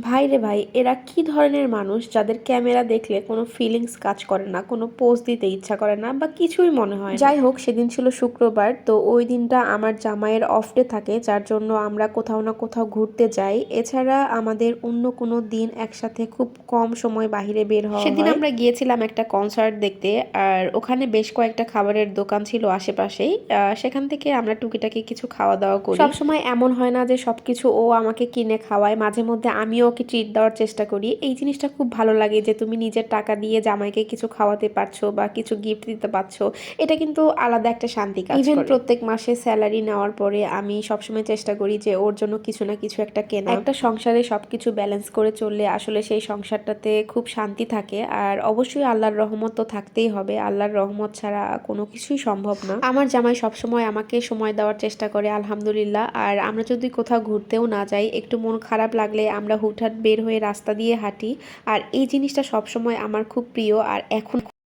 ভাই রে ভাই এরা কি ধরনের মানুষ যাদের ক্যামেরা দেখলে কোনো ফিলিংস কাজ করে না কোনো পোজ দিতে ইচ্ছা করে না বা কিছুই মনে হয় যাই হোক সেদিন ছিল শুক্রবার তো ওই দিনটা আমার জামাইয়ের অফ ডে থাকে যার জন্য আমরা কোথাও না কোথাও ঘুরতে যাই। এছাড়া আমাদের অন্য কোনো দিন একসাথে খুব কম সময় বাইরে বের হয় সেদিন আমরা গিয়েছিলাম একটা কনসার্ট দেখতে আর ওখানে বেশ কয়েকটা খাবারের দোকান ছিল আশেপাশেই সেখান থেকে আমরা টুকিটাকি কিছু খাওয়া দাওয়া করি। সবসময় এমন হয় না যে সবকিছু ও আমাকে কিনে খাওয়ায় মাঝে মধ্যে আমিও ওকে ট্রিট দেওয়ার চেষ্টা করি? এই জিনিসটা খুব ভালো লাগে যে তুমি নিজের টাকা দিয়ে জামাইকে কিছু খাওয়াতে পারছ বা কিছু গিফট দিতে পারছ। এটা কিন্তু আলাদা একটা শান্তি কাজ ইভেন প্রত্যেক মাসে স্যালারি নেওয়ার পরে আমি সবসময় চেষ্টা করি যে ওর জন্য কিছু না কিছু একটা কেনা। একটা সংসারে সবকিছু ব্যালেন্স করে চললে আসলে সেই সংসারটাতে খুব শান্তি থাকে। আর অবশ্যই আল্লাহর রহমত তো থাকতেই হবে। আল্লাহর রহমত ছাড়া কোনো কিছুই সম্ভব না। আমার জামাই সবসময় আমাকে সময় দেওয়ার চেষ্টা করে আলহামদুলিল্লাহ। আর আমরা যদি কোথাও ঘুরতেও না যাই একটু মন খারাপ লাগলে আমরা হুটহাট বের হয়ে রাস্তা দিয়ে হাঁটি। আর এই জিনিসটা সবসময় আমার খুব প্রিয়। আর এখন